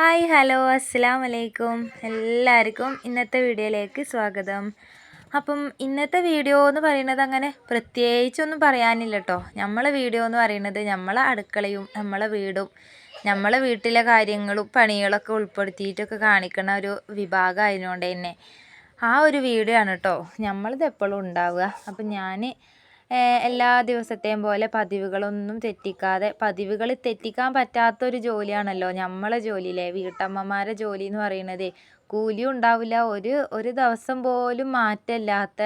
Hi hello അസ്സാം വലൈക്കും എല്ലാവർക്കും ഇന്നത്തെ വീഡിയോയിലേക്ക് സ്വാഗതം. അപ്പം ഇന്നത്തെ വീഡിയോ എന്ന് പറയുന്നത് അങ്ങനെ പ്രത്യേകിച്ചൊന്നും പറയാനില്ല കേട്ടോ നമ്മളെ വീഡിയോ എന്ന് പറയുന്നത് നമ്മളെ അടുക്കളയും നമ്മളെ വീടും നമ്മളെ വീട്ടിലെ കാര്യങ്ങളും പണികളൊക്കെ ഉൾപ്പെടുത്തിയിട്ടൊക്കെ കാണിക്കുന്ന ഒരു വിഭാഗം ആയതുകൊണ്ട് തന്നെ ആ ഒരു വീഡിയോ ആണ് കേട്ടോ നമ്മളിത് എപ്പോഴും ഉണ്ടാവുക. അപ്പം ഞാൻ എല്ലാ ദിവസത്തെയും പോലെ പതിവുകളൊന്നും തെറ്റിക്കാതെ പതിവുകൾ തെറ്റിക്കാൻ പറ്റാത്തൊരു ജോലിയാണല്ലോ നമ്മളെ ജോലിയിലെ വീട്ടമ്മമാരെ ജോലി എന്ന് പറയുന്നത് കൂലിയും ഉണ്ടാവില്ല ഒരു ഒരു ദിവസം പോലും മാറ്റമില്ലാത്ത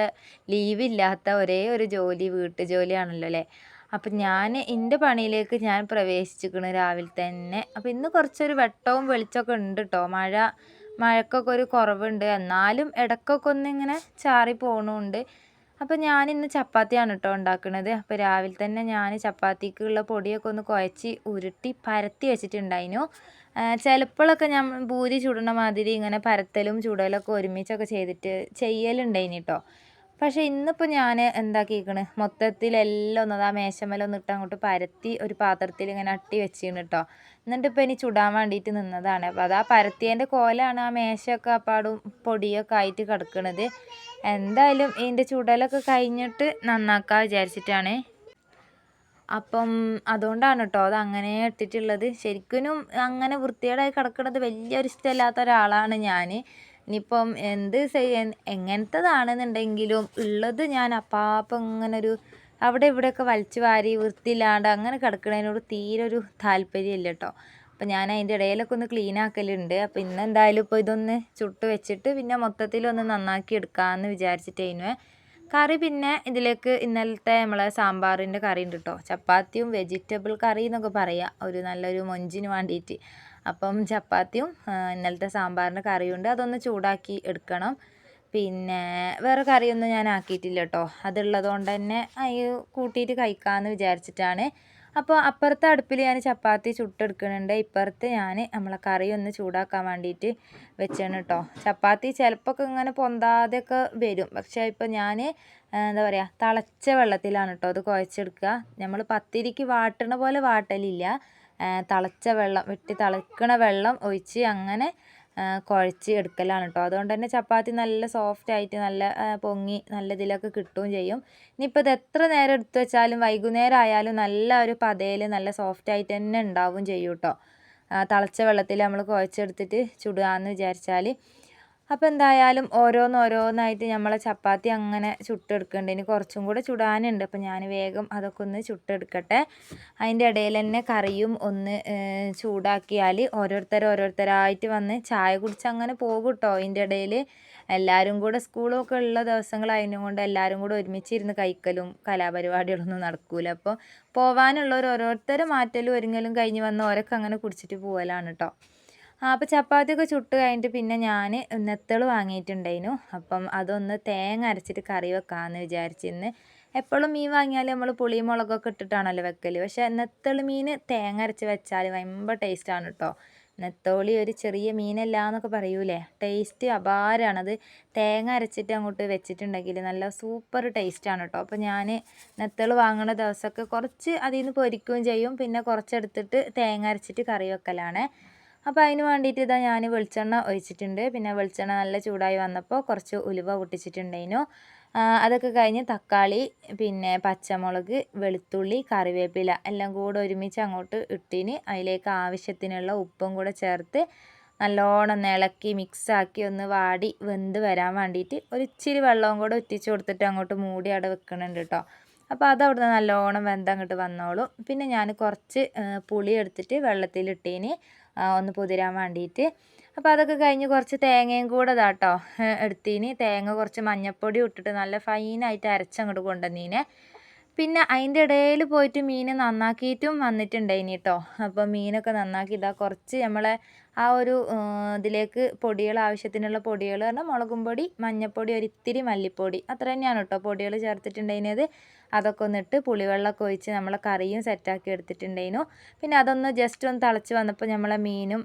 ലീവില്ലാത്ത ഒരേ ഒരു ജോലി വീട്ടു ജോലിയാണല്ലോ അല്ലേ? അപ്പം ഞാൻ എന്റെ പണിയിലേക്ക് ഞാൻ പ്രവേശിച്ചിരിക്കുന്നു രാവിലെ തന്നെ. അപ്പം ഇന്ന് കുറച്ചൊരു വെട്ടവും വെളിച്ചമൊക്കെ ഉണ്ട് കേട്ടോ മഴ മഴക്കൊക്കെ ഒരു കുറവുണ്ട്. എന്നാലും ഇടയ്ക്കൊക്കെ ഒന്നിങ്ങനെ ചാറി പോകണമുണ്ട് അപ്പോൾ ഞാൻ ഇന്ന് ചപ്പാത്തിയാണ് കേട്ടോ ഉണ്ടാക്കുന്നത് അപ്പോൾ രാവിലെ തന്നെ ഞാൻ ചപ്പാത്തിക്കുള്ള പൊടിയൊക്കെ ഒന്ന് കുഴച്ച് ഉരുട്ടി പരത്തി വെച്ചിട്ടുണ്ടായിരുന്നു. ചിലപ്പോഴൊക്കെ ഞാൻ പൂരി ചുടണ മാതിരി ഇങ്ങനെ പരത്തലും ചുടലൊക്കെ ഒരുമിച്ചൊക്കെ ചെയ്തിട്ട് ചെയ്യലുണ്ടായിന് കേട്ടോ പക്ഷേ ഇന്നിപ്പോൾ ഞാൻ എന്താക്കിയിരിക്കണ് മൊത്തത്തിലെല്ലാം ഒന്ന് ആ മേശമേലൊന്ന് ഇട്ട് അങ്ങോട്ട് പരത്തി ഒരു പാത്രത്തിൽ ഇങ്ങനെ അട്ടി വെച്ചിരുന്നു കേട്ടോ എന്നിട്ട് ഇപ്പോൾ ഇനി ചുടാൻ വേണ്ടിയിട്ട് നിന്നതാണ്. അപ്പോൾ അത് ആ കോലാണ് ആ മേശയൊക്കെ അപ്പാടും പൊടിയൊക്കെ ആയിട്ട് കിടക്കണത്. എന്തായാലും ഇതിന്റെ ചുടലൊക്കെ കഴിഞ്ഞിട്ട് നന്നാക്കാൻ വിചാരിച്ചിട്ടാണ്. അപ്പം അതുകൊണ്ടാണ് കേട്ടോ അത് അങ്ങനെ ഇട്ടിട്ടുള്ളത്. ശരിക്കും അങ്ങനെ വൃത്തികേടായി കിടക്കുന്നത് വലിയൊരു ഇഷ്ടമില്ലാത്ത ഒരാളാണ് ഞാൻ ഇനിയിപ്പം എന്ത് ചെയ്യാൻ എങ്ങനത്തതാണെന്നുണ്ടെങ്കിലും ഉള്ളത് ഞാൻ അപ്പാപ്പം ഇങ്ങനൊരു അവിടെ ഇവിടെയൊക്കെ വലിച്ചു വാരി വൃത്തിയില്ലാണ്ട് അങ്ങനെ കിടക്കുന്നതിനോട് തീരെ ഒരു താല്പര്യമില്ല കേട്ടോ. അപ്പം ഞാൻ അതിന്റെ ഇടയിലൊക്കെ ഒന്ന് ക്ലീൻ ആക്കലുണ്ട്. അപ്പോൾ ഇന്ന് എന്തായാലും ഇപ്പോൾ ഇതൊന്ന് ചുട്ട് വെച്ചിട്ട് പിന്നെ മൊത്തത്തിലൊന്ന് നന്നാക്കി എടുക്കാമെന്ന് വിചാരിച്ചിട്ടേനു. കറി പിന്നെ ഇതിലേക്ക് ഇന്നലത്തെ നമ്മളെ സാമ്പാറിന്റെ കറി ഉണ്ട് കേട്ടോ. ചപ്പാത്തിയും വെജിറ്റബിൾ കറി എന്നൊക്കെ പറയാം. ഒരു നല്ലൊരു മൊഞ്ചിന് വേണ്ടിയിട്ട്. അപ്പം ചപ്പാത്തിയും ഇന്നലത്തെ സാമ്പാറിന്റെ കറിയുണ്ട്. അതൊന്ന് ചൂടാക്കി എടുക്കണം. പിന്നെ വേറെ കറിയൊന്നും ഞാൻ ആക്കിയിട്ടില്ല കേട്ടോ. അതുള്ളത് കൊണ്ട് തന്നെ അത് കൂട്ടിയിട്ട് കഴിക്കാമെന്ന് വിചാരിച്ചിട്ടാണ്. അപ്പോൾ അപ്പുറത്തെ അടുപ്പിൽ ഞാൻ ചപ്പാത്തി ചുട്ടെടുക്കുന്നുണ്ട്. ഇപ്പുറത്ത് ഞാൻ നമ്മളെ കറി ഒന്ന് ചൂടാക്കാൻ വേണ്ടിയിട്ട് വെച്ചാണ് കേട്ടോ. ചപ്പാത്തി ചിലപ്പോൾ ഇങ്ങനെ പൊന്താതെയൊക്കെ വരും. പക്ഷേ ഇപ്പോൾ ഞാൻ എന്താ പറയുക തിളച്ച വെള്ളത്തിലാണ് കേട്ടോ അത് കുഴച്ചെടുക്കുക. നമ്മൾ പത്തിരിക്ക് വാട്ടണ പോലെ വാട്ടലില്ല. തിളച്ച വെള്ളം വെട്ടി തിളക്കണ വെള്ളം ഒഴിച്ച് അങ്ങനെ കുഴച്ച് എടുക്കലാണ് കേട്ടോ അതുകൊണ്ട് തന്നെ ചപ്പാത്തി നല്ല സോഫ്റ്റ് ആയിട്ട് നല്ല പൊങ്ങി നല്ല ഇതിലൊക്കെ കിട്ടുകയും ചെയ്യും. ഇനിയിപ്പോൾ ഇത് എത്ര നേരം എടുത്തു വെച്ചാലും വൈകുന്നേരം ആയാലും നല്ല ഒരു പതയിൽ നല്ല സോഫ്റ്റ് ആയിട്ട് തന്നെ ഉണ്ടാവും ചെയ്യും കേട്ടോ തിളച്ച വെള്ളത്തിൽ നമ്മൾ കുഴച്ചെടുത്തിട്ട് ചുടുകയെന്ന് വിചാരിച്ചാൽ അപ്പോൾ എന്തായാലും ഓരോന്നോരോന്നായിട്ട് നമ്മളെ ചപ്പാത്തി അങ്ങനെ ചുട്ടെടുക്കുന്നുണ്ട് ഇനി കുറച്ചും കൂടെ ചുടാനുണ്ട്. അപ്പോൾ ഞാൻ വേഗം അതൊക്കെ ഒന്ന് ചുട്ടെടുക്കട്ടെ. അതിന്റെ ഇടയിൽ തന്നെ കറിയും ഒന്ന് ചൂടാക്കിയാൽ ഓരോരുത്തർ ഓരോരുത്തരായിട്ട് വന്ന് ചായ കുടിച്ച് അങ്ങനെ പോകും കേട്ടോ അതിന്റെ ഇടയിൽ എല്ലാവരും കൂടെ സ്കൂളൊക്കെ ഉള്ള ദിവസങ്ങളായതിനും കൊണ്ട് എല്ലാവരും കൂടെ ഒരുമിച്ചിരുന്ന് കഴിക്കലും കലാപരിപാടികളൊന്നും നടക്കൂല. അപ്പോൾ പോവാനുള്ളവർ ഓരോരുത്തർ മാറ്റലും ഒരുങ്ങലും കഴിഞ്ഞ് വന്ന് ഓരൊക്കെ അങ്ങനെ കുടിച്ചിട്ട് പോകലാണ് കേട്ടോ അപ്പോൾ ചപ്പാത്തിയൊക്കെ ചുട്ട് കഴിഞ്ഞിട്ട് പിന്നെ ഞാൻ നെത്തൾ വാങ്ങിയിട്ടുണ്ടായിരുന്നു. അപ്പം അതൊന്ന് തേങ്ങ അരച്ചിട്ട് കറി വെക്കാമെന്ന് വിചാരിച്ചിരുന്നു. എപ്പോഴും മീൻ വാങ്ങിയാൽ നമ്മൾ പുളിയും മുളകൊക്കെ ഇട്ടിട്ടാണല്ലോ വെക്കൽ പക്ഷേ നെത്തൾ മീൻ തേങ്ങ അരച്ച് വെച്ചാൽ ഭയങ്കര ടേസ്റ്റാണ് കേട്ടോ നെത്തോളി ഒരു ചെറിയ മീനല്ല എന്നൊക്കെ പറയൂലേ? ടേസ്റ്റ് അത് തേങ്ങ അരച്ചിട്ട് അങ്ങോട്ട് വെച്ചിട്ടുണ്ടെങ്കിൽ നല്ല സൂപ്പർ ടേസ്റ്റാണ് കേട്ടോ അപ്പോൾ ഞാൻ നെത്തൾ വാങ്ങുന്ന ദിവസമൊക്കെ കുറച്ച് അതിൽ നിന്ന് പൊരിക്കുകയും ചെയ്യും. പിന്നെ കുറച്ചെടുത്തിട്ട് തേങ്ങ അരച്ചിട്ട് കറി വെക്കലാണ്. അപ്പോൾ അതിന് വേണ്ടിയിട്ട് ഇതാ ഞാൻ വെളിച്ചെണ്ണ ഒഴിച്ചിട്ടുണ്ട്. പിന്നെ വെളിച്ചെണ്ണ നല്ല ചൂടായി വന്നപ്പോൾ കുറച്ച് ഉലുവ പൊട്ടിച്ചിട്ടുണ്ടായിരുന്നു. അതൊക്കെ കഴിഞ്ഞ് തക്കാളി പിന്നെ പച്ചമുളക് വെളുത്തുള്ളി കറിവേപ്പില എല്ലാം കൂടെ ഒരുമിച്ച് അങ്ങോട്ട് ഇട്ടിന്. അതിലേക്ക് ആവശ്യത്തിനുള്ള ഉപ്പും കൂടെ ചേർത്ത് നല്ലോണം ഇളക്കി മിക്സാക്കി ഒന്ന് വാടി വെന്ത് വരാൻ വേണ്ടിയിട്ട് ഒരു ഇച്ചിരി വെള്ളവും കൂടെ ഉറ്റിച്ച് കൊടുത്തിട്ട് അങ്ങോട്ട് മൂടി അവിടെ വെക്കുന്നുണ്ട് കേട്ടോ അപ്പോൾ അത് അവിടുന്ന് നല്ലോണം വെന്തങ്ങോട്ട് വന്നോളും. പിന്നെ ഞാൻ കുറച്ച് പുളി എടുത്തിട്ട് വെള്ളത്തിലിട്ടീന്. ഒന്ന് പുതിരാൻ വേണ്ടിയിട്ട് അപ്പോൾ അതൊക്കെ കഴിഞ്ഞ് കുറച്ച് തേങ്ങയും കൂടെ ഇതാട്ടോ എടുത്തീന്. തേങ്ങ കുറച്ച് മഞ്ഞപ്പൊടി ഇട്ടിട്ട് നല്ല ഫൈനായിട്ട് അരച്ചങ്ങോട്ട് കൊണ്ടുവന്നീനെ. പിന്നെ അതിന്റെ ഇടയിൽ പോയിട്ട് മീൻ നന്നാക്കിയിട്ടും വന്നിട്ടുണ്ടായിനി കേട്ടോ അപ്പോൾ മീനൊക്കെ നന്നാക്കി ഇതാ കുറച്ച് നമ്മളെ ആ ഒരു ഇതിലേക്ക് പൊടികൾ ആവശ്യത്തിനുള്ള പൊടികൾ പറഞ്ഞാൽ മുളകും പൊടി മഞ്ഞൾപ്പൊടി ഒരിത്തിരി മല്ലിപ്പൊടി. അത്ര തന്നെയാണ് കേട്ടോ പൊടികൾ ചേർത്തിട്ടുണ്ടായിരുന്നത് അതൊക്കെ ഒന്നിട്ട് പുളിവെള്ളമൊക്കെ ഒഴിച്ച് നമ്മളെ കറിയും സെറ്റാക്കി എടുത്തിട്ടുണ്ടായിരുന്നു. പിന്നെ അതൊന്ന് ജസ്റ്റ് ഒന്ന് തിളച്ച് വന്നപ്പോൾ നമ്മളെ മീനും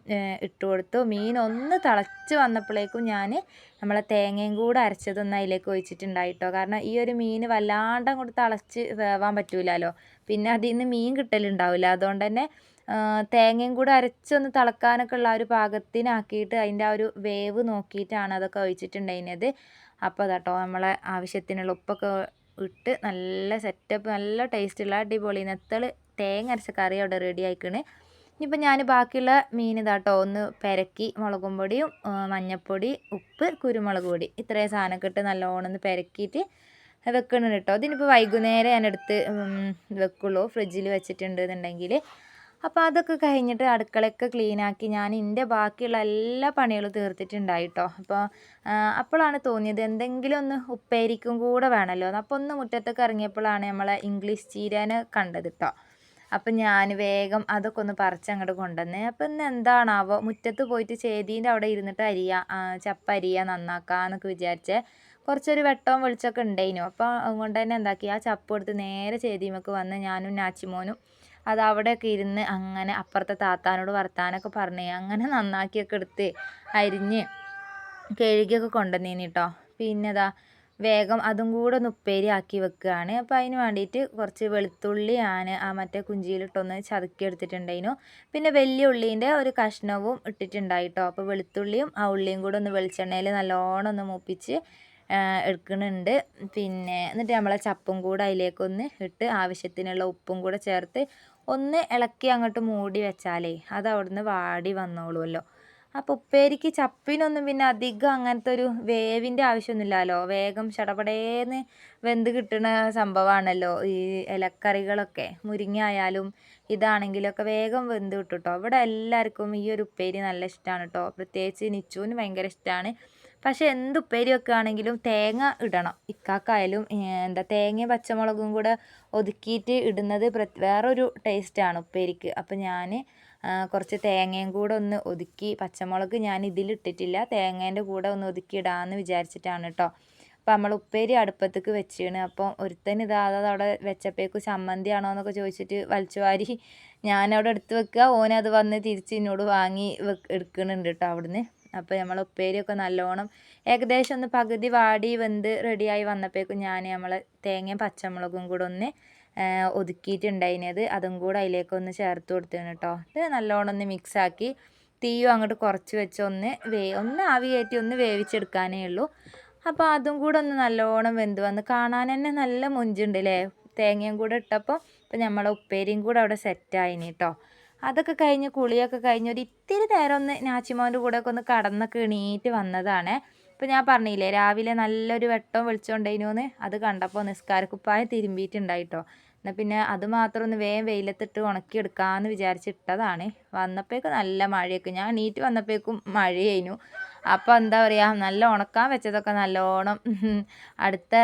ഇട്ട് കൊടുത്തു. മീൻ ഒന്ന് തിളച്ച് വന്നപ്പോഴേക്കും ഞാൻ നമ്മളെ തേങ്ങയും കൂടെ അരച്ചതൊന്ന് അതിലേക്ക് ഒഴിച്ചിട്ടുണ്ടായിട്ടോ. കാരണം ഈ ഒരു മീൻ വല്ലാണ്ട് അങ്ങോട്ട് തിളച്ച് വേവാൻ പറ്റൂലല്ലോ. പിന്നെ അതിൽ നിന്ന് മീൻ കിട്ടലുണ്ടാവില്ല. അതുകൊണ്ട് തന്നെ തേങ്ങയും കൂടെ അരച്ചൊന്ന് തിളക്കാനൊക്കെ ഉള്ള ഒരു പാകത്തിനാക്കിയിട്ട് അതിന്റെ ആ ഒരു വേവ് നോക്കിയിട്ടാണ് അതൊക്കെ ഒഴിച്ചിട്ടുണ്ടായിരുന്നത്. അപ്പോൾ അതാട്ടോ നമ്മളെ ആവശ്യത്തിനുള്ള ഉപ്പൊക്കെ ഇട്ട് നല്ല സെറ്റപ്പ് നല്ല ടേസ്റ്റുള്ള അടിപൊളി. നെത്തൾ തേങ്ങ അരച്ച കറി അവിടെ റെഡി ആയിക്കണ്. ഇനിയിപ്പോൾ ഞാൻ ബാക്കിയുള്ള മീൻ ഇതാട്ടോ ഒന്ന് പെരക്കി മുളകും പൊടിയും മഞ്ഞൾപ്പൊടി ഉപ്പ് കുരുമുളക് പൊടി. ഇത്രയും സാധനമൊക്കെ ഇട്ട് നല്ലോണം ഒന്ന് പെരക്കിയിട്ട് വെക്കണം കേട്ടോ ഇതിനിപ്പോൾ വൈകുന്നേരം ഞാൻ എടുത്ത് വെക്കുള്ളൂ. ഫ്രിഡ്ജിൽ വെച്ചിട്ടുണ്ട് എന്നുണ്ടെങ്കിൽ അപ്പോൾ അതൊക്കെ കഴിഞ്ഞിട്ട് അടുക്കളയൊക്കെ ക്ലീനാക്കി ഞാൻ എന്റെ ബാക്കിയുള്ള എല്ലാ പണികളും തീർത്തിട്ടുണ്ടായി കേട്ടോ അപ്പോൾ അപ്പോഴാണ് തോന്നിയത് എന്തെങ്കിലും ഒന്ന് ഉപ്പേരിക്കും കൂടെ വേണമല്ലോ അപ്പോൾ ഒന്ന് മുറ്റത്തൊക്കെ ഇറങ്ങിയപ്പോഴാണ് നമ്മളെ ഇംഗ്ലീഷ് ചീരനെ കണ്ടത് കേട്ടോ അപ്പം ഞാൻ വേഗം അതൊക്കെ ഒന്ന് പറിച്ച് അങ്ങോട്ട് കൊണ്ടുവന്ന്. അപ്പം ഇന്ന് എന്താണാവോ മുറ്റത്ത് പോയിട്ട് ചേതീന്റെ അവിടെ ഇരുന്നിട്ട് അരിയ ചപ്പ അരിയ നന്നാക്കാന്നൊക്കെ വിചാരിച്ച് കുറച്ചൊരു വെട്ടവും വെളിച്ചമൊക്കെ ഉണ്ടായിനു അപ്പോൾ അതുകൊണ്ട് തന്നെ എന്താക്കി ആ ചപ്പ് എടുത്ത് നേരെ ചേതിമക്ക് വന്ന് ഞാനും നാച്ചിമോനും അത് അവിടെയൊക്കെ ഇരുന്ന് അങ്ങനെ അപ്പുറത്തെ താത്താനോട് വർത്താനൊക്കെ പറഞ്ഞ് അങ്ങനെ നന്നാക്കിയൊക്കെ എടുത്ത് അരിഞ്ഞ് കഴുകിയൊക്കെ കൊണ്ടുവന്നീനി കേട്ടോ പിന്നെ ഇതാ വേഗം അതും കൂടെ ഒന്ന് ഉപ്പേരി ആക്കി വെക്കുകയാണ് അപ്പോൾ അതിന് വേണ്ടിയിട്ട് കുറച്ച് വെളുത്തുള്ളി ഞാൻ ആ മറ്റേ കുഞ്ചിയിലിട്ടൊന്ന് ചതുക്കി എടുത്തിട്ടുണ്ടായിരുന്നു. പിന്നെ വലിയ ഉള്ളീന്റെ ഒരു കഷ്ണവും ഇട്ടിട്ടുണ്ടായിട്ടോ അപ്പോൾ വെളുത്തുള്ളിയും ആ ഉള്ളിയും കൂടെ ഒന്ന് വെളിച്ചെണ്ണയിൽ നല്ലോണം ഒന്ന് മൂപ്പിച്ച് എടുക്കുന്നുണ്ട് പിന്നെ എന്നിട്ട് നമ്മളെ ചപ്പും കൂടെ അതിലേക്കൊന്ന് ഇട്ട് ആവശ്യത്തിനുള്ള ഉപ്പും കൂടെ ചേർത്ത് ഒന്ന് ഇളക്കി അങ്ങോട്ട് മൂടി വെച്ചാലേ അത് അവിടുന്ന് വാടി വന്നോളുമല്ലോ അപ്പോൾ ഉപ്പേരിക്ക് ചപ്പിനൊന്നും പിന്നെ അധികം അങ്ങനത്തെ ഒരു വേവിന്റെ ആവശ്യമൊന്നുമില്ലല്ലോ. വേഗം ചടപടേന്ന് വെന്ത് കിട്ടുന്ന സംഭവമാണല്ലോ ഈ ഇലക്കറികളൊക്കെ. മുരിങ്ങ ആയാലും ഇതാണെങ്കിലൊക്കെ വേഗം വെന്ത് കിട്ടും കേട്ടോ ഇവിടെ എല്ലാവർക്കും ഈ ഒരു ഉപ്പേരി നല്ല ഇഷ്ടമാണ് കേട്ടോ പ്രത്യേകിച്ച് നിച്ചുവിന് ഭയങ്കര ഇഷ്ടമാണ് പക്ഷെ എന്ത് ഉപ്പേരി വെക്കുകയാണെങ്കിലും തേങ്ങ ഇടണം. ഇക്കാക്കായാലും എന്താ തേങ്ങയും പച്ചമുളകും കൂടെ ഒതുക്കിയിട്ട് ഇടുന്നത് വേറൊരു ടേസ്റ്റാണ് ഉപ്പേരിക്ക്. അപ്പം ഞാൻ കുറച്ച് തേങ്ങയും കൂടെ ഒന്ന് ഒതുക്കി പച്ചമുളക് ഞാൻ ഇതിലിട്ടിട്ടില്ല തേങ്ങേന്റെ കൂടെ ഒന്ന് ഒതുക്കി ഇടാമെന്ന് വിചാരിച്ചിട്ടാണ് കേട്ടോ അപ്പോൾ നമ്മൾ ഉപ്പേരി അടുപ്പത്തേക്ക് വെച്ചാണ്. അപ്പോൾ ഒരുത്തൻ ഇതാ അവിടെ വെച്ചപ്പേക്ക് ചമ്മന്തിയാണോ എന്നൊക്കെ ചോദിച്ചിട്ട് വലിച്ചു വാരി ഞാനവിടെ എടുത്ത് വെക്കുക. ഓനത് വന്ന് തിരിച്ച് എന്നോട് വാങ്ങി വെക്ക് എടുക്കുന്നുണ്ട് കേട്ടോ അവിടുന്ന്. അപ്പോൾ നമ്മൾ ഉപ്പേരിയൊക്കെ നല്ലോണം ഏകദേശം ഒന്ന് പകുതി വാടി വെന്ത് റെഡിയായി വന്നപ്പോഴേക്കും ഞാൻ നമ്മൾ തേങ്ങയും പച്ചമുളകും കൂടെ ഒന്ന് ഒതുക്കിയിട്ടുണ്ടായിനത് അതും കൂടെ അതിലേക്ക് ഒന്ന് ചേർത്ത് കൊടുത്തേന് കേട്ടോ ഇത് നല്ലോണം ഒന്ന് മിക്സാക്കി തീയും അങ്ങോട്ട് കുറച്ച് വെച്ച് ഒന്ന് വേ ഒന്ന് ആവി കയറ്റി ഒന്ന് വേവിച്ചെടുക്കാനേ ഉള്ളൂ. അപ്പോൾ അതും കൂടെ ഒന്ന് നല്ലോണം വെന്ത് വന്ന് കാണാൻ തന്നെ നല്ല മുഞ്ചുണ്ട് അല്ലേ തേങ്ങയും കൂടെ ഇട്ടപ്പോൾ ഇപ്പം നമ്മളെ ഉപ്പേരിയും കൂടെ അവിടെ സെറ്റായിനി കേട്ടോ അതൊക്കെ കഴിഞ്ഞ് കുളിയൊക്കെ കഴിഞ്ഞ് ഒരു ഇത്തിരി നേരം ഒന്ന് നാച്ചിമോന്റെ കൂടെ ഒക്കെ ഒന്ന് കടന്നൊക്കെ എണീറ്റ് വന്നതാണ്. ഇപ്പം ഞാൻ പറഞ്ഞില്ലേ രാവിലെ നല്ലൊരു വെട്ടം വെളിച്ചമുണ്ടായിനോന്ന്. അത് കണ്ടപ്പോൾ നിസ്കാരക്കുപ്പായ തിരുമ്പിയിട്ടുണ്ടായിട്ടോ. എന്നാൽ പിന്നെ അത് മാത്രം ഒന്ന് വേഗം വെയിലത്തിട്ട് ഉണക്കിയെടുക്കാമെന്ന് വിചാരിച്ചിട്ടതാണ്. വന്നപ്പോഴേക്ക് നല്ല മഴയൊക്കെ. ഞാൻ എണീറ്റ് വന്നപ്പോഴേക്കും മഴയായിരുന്നു അപ്പോൾ എന്താ പറയുക നല്ല ഉണക്കാൻ വെച്ചതൊക്കെ നല്ലോണം അടുത്ത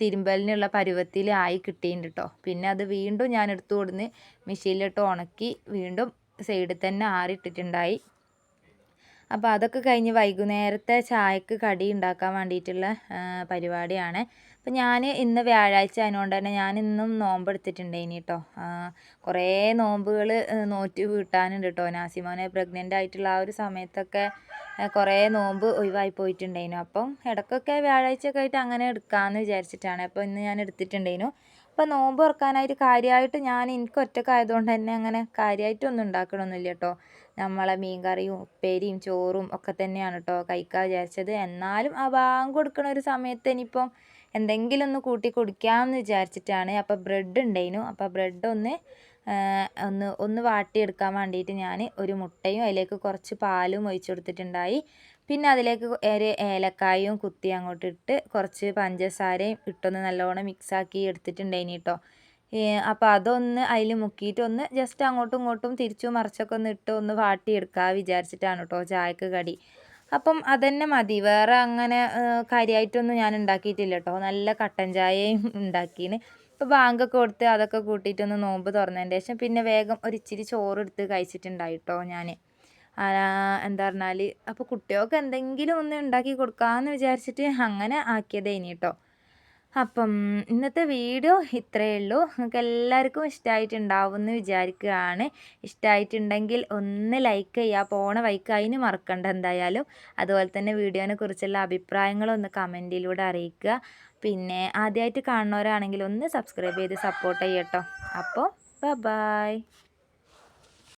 തിരുമ്പലിനുള്ള പരുവത്തിൽ ആയി കിട്ടിയിട്ടുണ്ട് കേട്ടോ പിന്നെ അത് വീണ്ടും ഞാൻ എടുത്തു കൊടുന്ന് മെഷീനിലിട്ട് ഉണക്കി വീണ്ടും സൈഡിൽ തന്നെ ആറിട്ടിട്ടുണ്ടായി അപ്പോൾ അതൊക്കെ കഴിഞ്ഞ് വൈകുന്നേരത്തെ ചായക്ക് കടി ഉണ്ടാക്കാൻ വേണ്ടിയിട്ടുള്ള പരിപാടിയാണ്. അപ്പോൾ ഞാൻ ഇന്ന് വ്യാഴാഴ്ച ആയതുകൊണ്ട് തന്നെ ഞാൻ ഇന്നും നോമ്പ് എടുത്തിട്ടുണ്ട് ഇനി കേട്ടോ കുറേ നോമ്പുകൾ നോറ്റ് വീട്ടാനുണ്ട് കേട്ടോ നാസിമോനെ പ്രഗ്നന്റ് ആയിട്ടുള്ള ആ ഒരു സമയത്തൊക്കെ കുറേ നോമ്പ് ഒഴിവായി പോയിട്ടുണ്ടായിരുന്നു അപ്പം ഇടയ്ക്കൊക്കെ വ്യാഴാഴ്ചയൊക്കെ ആയിട്ട് അങ്ങനെ എടുക്കാമെന്ന് വിചാരിച്ചിട്ടാണ്. അപ്പോൾ ഇന്ന് ഞാൻ എടുത്തിട്ടുണ്ടായിരുന്നു അപ്പോൾ നോമ്പ് തുറക്കാനായിട്ട് കാര്യമായിട്ട് ഞാൻ എനിക്ക് ഒറ്റക്കായതുകൊണ്ട് തന്നെ അങ്ങനെ കാര്യമായിട്ടൊന്നും ഉണ്ടാക്കണമൊന്നുമില്ല കേട്ടോ നമ്മളെ മീൻകറിയും ഉപ്പേരിയും ചോറും ഒക്കെ തന്നെയാണ് കേട്ടോ കഴിക്കാൻ വിചാരിച്ചത്. എന്നാലും ആ ബാങ്ക് കൊടുക്കണ ഒരു സമയത്ത് ഇനിയിപ്പം എന്തെങ്കിലും ഒന്ന് കൂട്ടി കുടിക്കാമെന്ന് വിചാരിച്ചിട്ടാണ്. അപ്പോൾ ബ്രെഡ് ഉണ്ടായിരുന്നു. അപ്പോൾ ബ്രെഡ് ഒന്ന് ഒന്ന് ഒന്ന് വാട്ടിയെടുക്കാൻ വേണ്ടിയിട്ട് ഞാൻ ഒരു മുട്ടയും അതിലേക്ക് കുറച്ച് പാലും ഒഴിച്ചു കൊടുത്തിട്ടുണ്ടായി. പിന്നെ അതിലേക്ക് ഒരു ഏലക്കായും കുത്തി അങ്ങോട്ട് ഇട്ട് കുറച്ച് പഞ്ചസാരയും ഇട്ടൊന്ന് നല്ലോണം മിക്സാക്കി എടുത്തിട്ടുണ്ടായിനി കേട്ടോ അപ്പോൾ അതൊന്ന് അതിൽ മുക്കിയിട്ടൊന്ന് ജസ്റ്റ് അങ്ങോട്ടും ഇങ്ങോട്ടും തിരിച്ചും മറിച്ചൊക്കെ ഒന്ന് ഇട്ട് ഒന്ന് വാട്ടിയെടുക്കുക വിചാരിച്ചിട്ടാണ് കേട്ടോ ചായക്ക് കടി. അപ്പം അതന്നെ മതി. വേറെ അങ്ങനെ കാര്യമായിട്ടൊന്നും ഞാൻ ഉണ്ടാക്കിയിട്ടില്ല കേട്ടോ നല്ല കട്ടൻ ചായയും ഉണ്ടാക്കീന്. ഇപ്പോൾ ബാങ്കൊക്കെ കൊടുത്ത് അതൊക്കെ കൂട്ടിയിട്ടൊന്ന് നോമ്പ് തുറന്നതിന്റെ ശേഷം പിന്നെ വേഗം ഒരു ഇച്ചിരി ചോറ് എടുത്ത് കഴിച്ചിട്ടുണ്ടായി കേട്ടോ ഞാൻ എന്താ പറഞ്ഞാൽ അപ്പോൾ കുട്ടികൾക്ക് എന്തെങ്കിലും ഒന്ന് ഉണ്ടാക്കി കൊടുക്കാമെന്ന് വിചാരിച്ചിട്ട് അങ്ങനെ ആക്കിയതേനി കേട്ടോ അപ്പം ഇന്നത്തെ വീഡിയോ ഇത്രയേ ഉള്ളൂ. നിങ്ങൾക്ക് എല്ലാവർക്കും ഇഷ്ടമായിട്ടുണ്ടാവും എന്ന് വിചാരിക്കുകയാണ്. ഇഷ്ടമായിട്ടുണ്ടെങ്കിൽ ഒന്ന് ലൈക്ക് ചെയ്യുക. പോണ വൈക്ക് അതിന് മറക്കണ്ട എന്തായാലും. അതുപോലെ തന്നെ വീഡിയോനെ കുറിച്ചുള്ള അഭിപ്രായങ്ങളൊന്ന് കമന്റിലൂടെ അറിയിക്കുക. പിന്നെ ആദ്യമായിട്ട് കാണുന്നവരാണെങ്കിൽ ഒന്ന് സബ്സ്ക്രൈബ് ചെയ്ത് സപ്പോർട്ട് ചെയ്യട്ടോ അപ്പോൾ ബൈ